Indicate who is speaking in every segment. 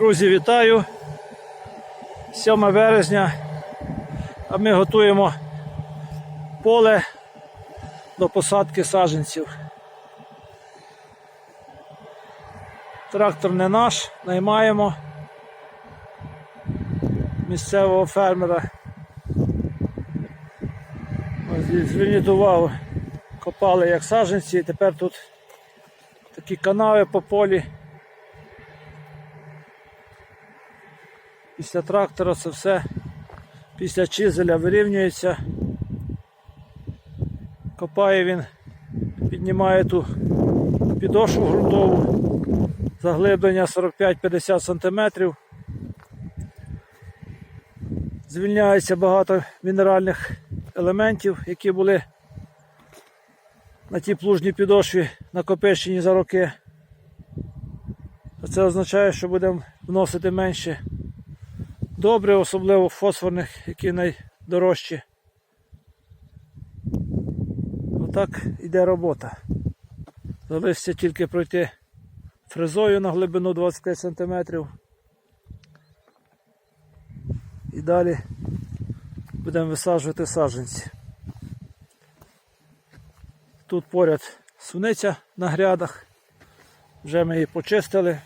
Speaker 1: Друзі, вітаю! 7 березня, а ми готуємо поле до посадки саджанців. Трактор не наш, наймаємо місцевого фермера. Зверніть увагу, копали як саджанці, і тепер тут такі канави по полі. Після трактора це все після чизеля вирівнюється. Копає він, піднімає ту підошву ґрунтову, заглиблення 45-50 см. Звільняється багато мінеральних елементів, які були на тій плужній підошві накопичені за роки. Це означає, що будемо вносити менше добре, особливо фосфорних, які найдорожчі. Отак йде робота. Залишиться тільки пройти фрезою на глибину 25 см. І далі будемо висаджувати саджанці. Тут поряд суниця на грядах. Вже ми її почистили.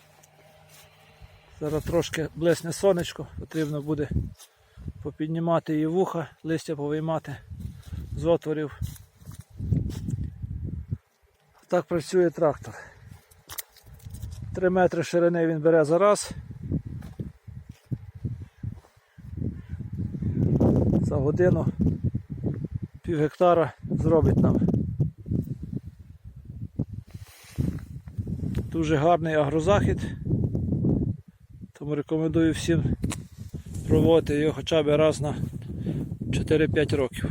Speaker 1: Зараз трошки блесне сонечко, потрібно буде попіднімати її вуха, листя повиймати з отворів. Так працює трактор. 3 метри ширини він бере за раз. За годину пів гектара зробить нам. Дуже гарний агрозахід. Тому рекомендую всім проводити його хоча б раз на 4-5 років.